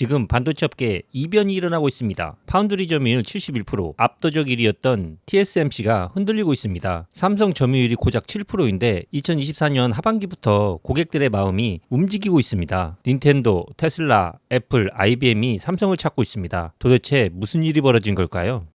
지금 반도체 업계에 이변이 일어나고 있습니다. 파운드리 점유율 71%, 압도적 1위였던 TSMC가 흔들리고 있습니다. 삼성 점유율이 고작 7%인데 2024년 하반기부터 고객들의 마음이 움직이고 있습니다. 닌텐도, 테슬라, 애플, IBM이 삼성을 찾고 있습니다. 도대체 무슨 일이 벌어진 걸까요?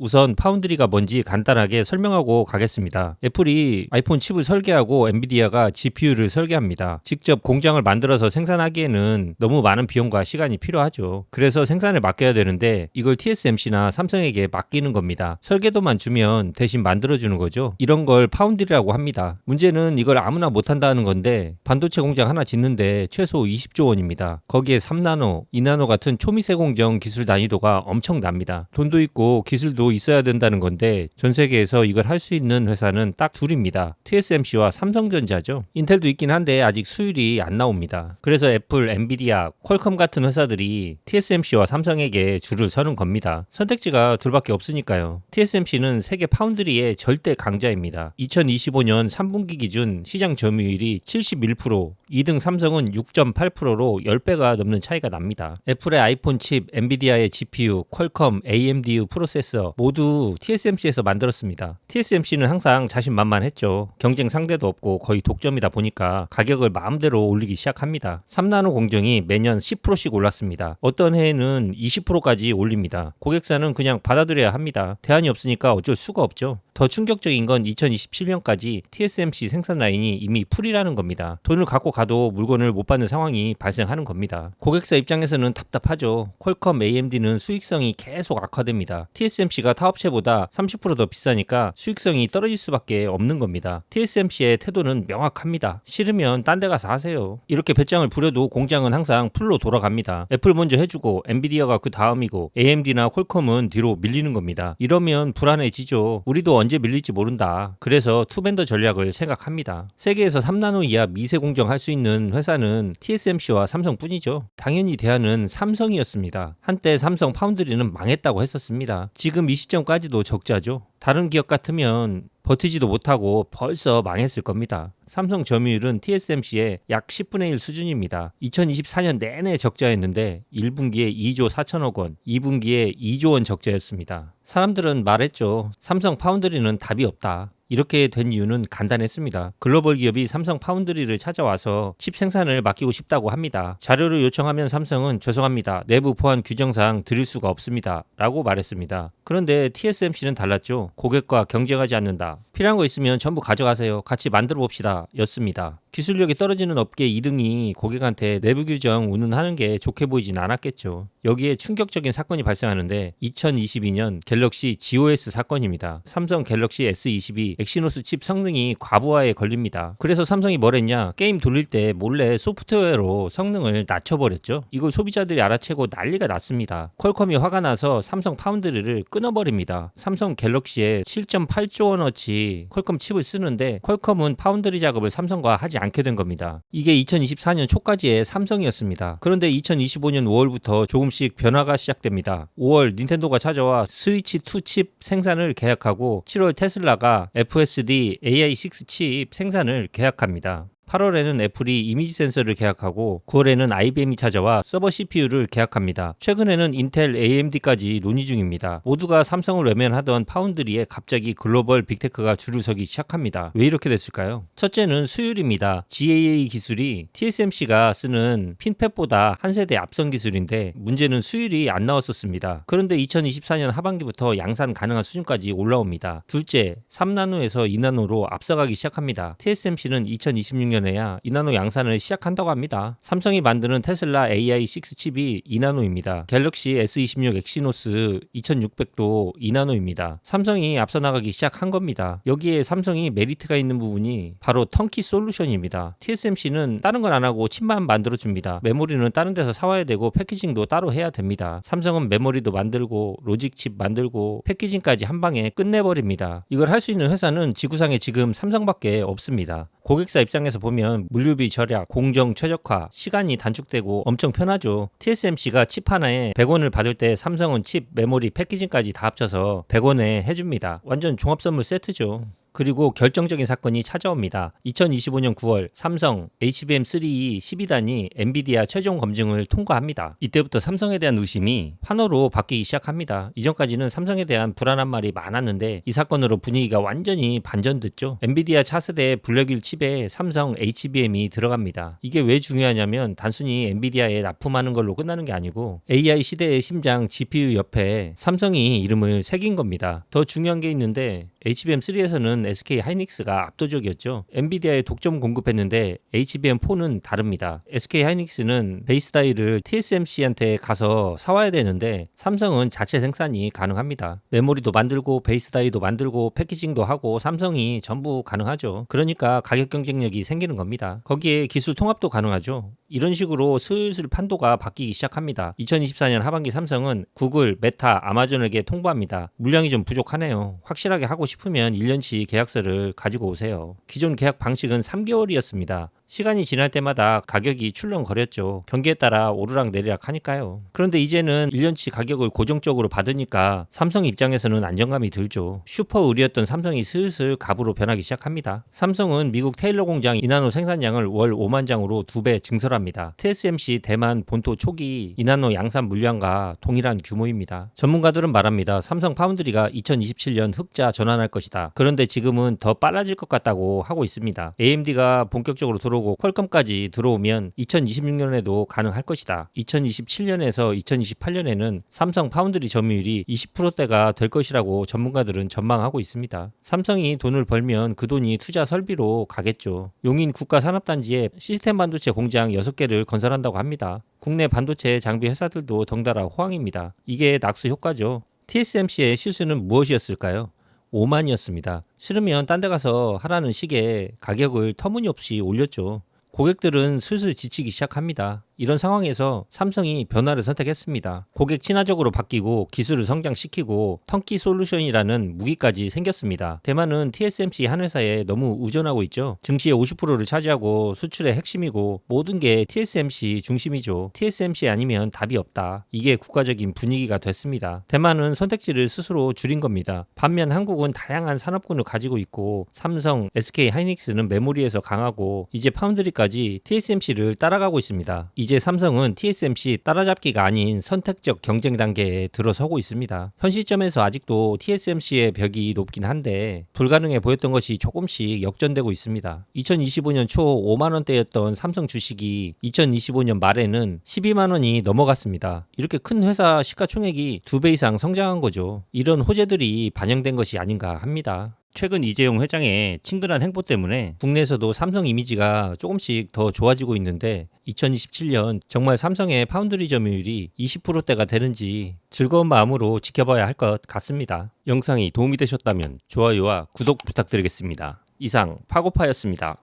우선 파운드리가 뭔지 간단하게 설명하고 가겠습니다. 애플이 아이폰 칩을 설계하고 엔비디아가 GPU를 설계합니다. 직접 공장을 만들어서 생산하기에는 너무 많은 비용과 시간이 필요하죠. 그래서 생산을 맡겨야 되는데 이걸 TSMC나 삼성에게 맡기는 겁니다. 설계도만 주면 대신 만들어주는 거죠. 이런 걸 파운드리라고 합니다. 문제는 이걸 아무나 못한다는 건데 반도체 공장 하나 짓는데 최소 20조 원입니다. 거기에 3나노, 2나노 같은 초미세 공정 기술 난이도가 엄청납니다. 돈도 있고 기술도 있어야 된다는 건데 전 세계에서 이걸 할 수 있는 회사는 딱 둘입니다. TSMC와 삼성전자죠. 인텔도 있긴 한데 아직 수율이 안 나옵니다. 그래서 애플, 엔비디아, 퀄컴 같은 회사들이 TSMC와 삼성에게 줄을 서는 겁니다. 선택지가 둘밖에 없으니까요. TSMC는 세계 파운드리의 절대 강자입니다. 2025년 3분기 기준 시장 점유율이 71%, 2등 삼성은 6.8%로 10배가 넘는 차이가 납니다. 애플의 아이폰 칩, 엔비디아의 GPU, 퀄컴, AMD 프로세서 모두 TSMC에서 만들었습니다. TSMC는 항상 자신만만했죠. 경쟁 상대도 없고 거의 독점이다 보니까 가격을 마음대로 올리기 시작합니다. 3나노 공정이 매년 10%씩 올랐습니다. 어떤 해에는 20%까지 올립니다. 고객사는 그냥 받아들여야 합니다. 대안이 없으니까 어쩔 수가 없죠. 더 충격적인 건 2027년까지 TSMC 생산 라인이 이미 풀이라는 겁니다. 돈을 갖고 가도 물건을 못 받는 상황이 발생하는 겁니다. 고객사 입장에서는 답답하죠. 퀄컴 AMD는 수익성이 계속 악화됩니다. TSMC가 타업체보다 30%더 비싸니까 수익성이 떨어질 수밖에 없는 겁니다. TSMC의 태도는 명확합니다. 싫으면 딴 데 가서 하세요. 이렇게 배짱을 부려도 공장은 항상 풀로 돌아갑니다. 애플 먼저 해주고 엔비디아가 그 다음이고 AMD나 퀄컴은 뒤로 밀리는 겁니다. 이러면 불안해지죠. 우리도 언제 밀릴지 모른다. 그래서 투벤더 전략을 생각합니다. 세계에서 3나노 이하 미세 공정 할 수 있는 회사는 TSMC와 삼성뿐이죠. 당연히 대안은 삼성이었습니다. 한때 삼성 파운드리는 망했다고 했었습니다. 지금 이 시점까지도 적자죠. 다른 기업 같으면 버티지도 못하고 벌써 망했을 겁니다. 삼성 점유율은 TSMC의 약 10분의 1 수준입니다. 2024년 내내 적자였는데 1분기에 2조 4천억 원, 2분기에 2조 원 적자였습니다. 사람들은 말했죠. 삼성 파운드리는 답이 없다. 이렇게 된 이유는 간단했습니다. 글로벌 기업이 삼성 파운드리를 찾아와서 칩 생산을 맡기고 싶다고 합니다. 자료를 요청하면 삼성은 죄송합니다. 내부 보안 규정상 드릴 수가 없습니다. 라고 말했습니다. 그런데 TSMC는 달랐죠. 고객과 경쟁하지 않는다. 필요한 거 있으면 전부 가져가세요. 같이 만들어 봅시다. 였습니다. 기술력이 떨어지는 업계 2등이 고객한테 내부 규정 운운하는 게 좋게 보이진 않았겠죠. 여기에 충격적인 사건이 발생하는데 2022년 갤럭시 GOS 사건입니다. 삼성 갤럭시 S22 엑시노스 칩 성능이 과부하에 걸립니다. 그래서 삼성이 뭘 했냐? 게임 돌릴 때 몰래 소프트웨어로 성능을 낮춰버렸죠. 이걸 소비자들이 알아채고 난리가 났습니다. 퀄컴이 화가 나서 삼성 파운드리를 끊어버립니다. 삼성 갤럭시에 7.8조 원어치 퀄컴 칩을 쓰는데 퀄컴은 파운드리 작업을 삼성과 하지 않게 된 겁니다. 이게 2024년 초까지의 삼성이었습니다. 그런데 2025년 5월부터 조금씩 변화가 시작됩니다. 5월 닌텐도가 찾아와 스위치 2 칩 생산을 계약하고 7월 테슬라가 FSD AI6 칩 생산을 계약합니다. 8월에는 애플이 이미지 센서를 계약하고 9월에는 IBM이 찾아와 서버 CPU를 계약합니다. 최근에는 인텔, AMD까지 논의 중입니다. 모두가 삼성을 외면하던 파운드리에 갑자기 글로벌 빅테크가 줄을 서기 시작합니다. 왜 이렇게 됐을까요? 첫째는 수율입니다. GAA 기술이 TSMC가 쓰는 핀팻보다 한 세대 앞선 기술인데 문제는 수율이 안 나왔었습니다. 그런데 2024년 하반기부터 양산 가능한 수준까지 올라옵니다. 둘째, 3나노에서 2나노로 앞서가기 시작합니다. TSMC는 2026년 2025년에야 2나노 양산을 시작한다고 합니다. 삼성이 만드는 테슬라 AI6 칩이 2나노입니다. 갤럭시 S26 엑시노스 2600도 2나노입니다. 삼성이 앞서 나가기 시작한 겁니다. 여기에 삼성이 메리트가 있는 부분이 바로 턴키 솔루션입니다. TSMC는 다른 건 안 하고 칩만 만들어 줍니다. 메모리는 다른 데서 사와야 되고 패키징도 따로 해야 됩니다. 삼성은 메모리도 만들고 로직 칩 만들고 패키징까지 한 방에 끝내버립니다. 이걸 할 수 있는 회사는 지구상에 지금 삼성밖에 없습니다. 고객사 입장에서 보면 물류비 절약, 공정 최적화, 시간이 단축되고 엄청 편하죠. TSMC가 칩 하나에 100원을 받을 때 삼성은 칩, 메모리, 패키징까지 다 합쳐서 100원에 해줍니다. 완전 종합 선물 세트죠. 그리고 결정적인 사건이 찾아옵니다. 2025년 9월 삼성 HBM3E 12단이 엔비디아 최종 검증을 통과합니다. 이때부터 삼성에 대한 의심이 환호로 바뀌기 시작합니다. 이전까지는 삼성에 대한 불안한 말이 많았는데 이 사건으로 분위기가 완전히 반전됐죠. 엔비디아 차세대 블랙윌 칩에 삼성 HBM이 들어갑니다. 이게 왜 중요하냐면 단순히 엔비디아에 납품하는 걸로 끝나는 게 아니고 AI 시대의 심장 GPU 옆에 삼성이 이름을 새긴 겁니다. 더 중요한 게 있는데 HBM3에서는 SK 하이닉스가 압도적이었죠. 엔비디아에 독점 공급했는데 HBM4는 다릅니다. SK 하이닉스는 베이스 다이를 TSMC한테 가서 사와야 되는데 삼성은 자체 생산이 가능합니다. 메모리도 만들고 베이스 다이도 만들고 패키징도 하고 삼성이 전부 가능하죠. 그러니까 가격 경쟁력이 생기는 겁니다. 거기에 기술 통합도 가능하죠. 이런 식으로 슬슬 판도가 바뀌기 시작합니다. 2024년 하반기 삼성은 구글, 메타, 아마존에게 통보합니다. 물량이 좀 부족하네요. 확실하게 하고 싶 으면 1년치 계약서를 가지고 오세요. 기존 계약 방식은 3개월이었습니다. 시간이 지날 때마다 가격이 출렁거렸죠. 경기에 따라 오르락 내리락 하니까요. 그런데 이제는 1년치 가격을 고정적으로 받으니까 삼성 입장에서는 안정감이 들죠. 슈퍼 의리였던 삼성이 슬슬 갑으로 변하기 시작합니다. 삼성은 미국 테일러 공장 이나노 생산량을 월 5만 장으로 두 배 증설합니다. TSMC 대만 본토 초기 이나노 양산 물량과 동일한 규모입니다. 전문가들은 말합니다. 삼성 파운드리가 2027년 흑자 전환할 것이다. 그런데 지금은 더 빨라질 것 같다고 하고 있습니다. AMD가 본격적으로 들어 오고 퀄컴까지 들어오면 2026년에도 가능할 것이다. 2027년에서 2028년에는 삼성 파운드리 점유율이 20%대가 될 것이라고 전문가들은 전망하고 있습니다. 삼성이 돈을 벌면 그 돈이 투자 설비로 가겠죠. 용인 국가산업단지에 시스템 반도체 공장 6개를 건설한다고 합니다. 국내 반도체 장비 회사들도 덩달아 호황입니다. 이게 낙수 효과죠. TSMC의 실수는 무엇이었을까요? 오만이었습니다. 싫으면 딴 데 가서 하라는 식의 가격을 터무니없이 올렸죠. 고객들은 슬슬 지치기 시작합니다. 이런 상황에서 삼성이 변화를 선택했습니다. 고객 친화적으로 바뀌고 기술을 성장시키고 턴키 솔루션이라는 무기까지 생겼습니다. 대만은 TSMC 한 회사에 너무 의존하고 있죠. 증시의 50%를 차지하고 수출의 핵심이고 모든 게 TSMC 중심이죠. TSMC 아니면 답이 없다. 이게 국가적인 분위기가 됐습니다. 대만은 선택지를 스스로 줄인 겁니다. 반면 한국은 다양한 산업군을 가지고 있고 삼성, SK 하이닉스는 메모리에서 강하고 이제 파운드리까지 TSMC를 따라가고 있습니다. 이제 삼성은 TSMC 따라잡기가 아닌 선택적 경쟁 단계에 들어서고 있습니다. 현 시점에서 아직도 TSMC의 벽이 높긴 한데 불가능해 보였던 것이 조금씩 역전되고 있습니다. 2025년 초 5만 원대였던 삼성 주식이 2025년 말에는 12만 원이 넘어갔습니다. 이렇게 큰 회사 시가총액이 두 배 이상 성장한 거죠. 이런 호재들이 반영된 것이 아닌가 합니다. 최근 이재용 회장의 친근한 행보 때문에 국내에서도 삼성 이미지가 조금씩 더 좋아지고 있는데 2027년 정말 삼성의 파운드리 점유율이 20%대가 되는지 즐거운 마음으로 지켜봐야 할 것 같습니다. 영상이 도움이 되셨다면 좋아요와 구독 부탁드리겠습니다. 이상 파고파였습니다.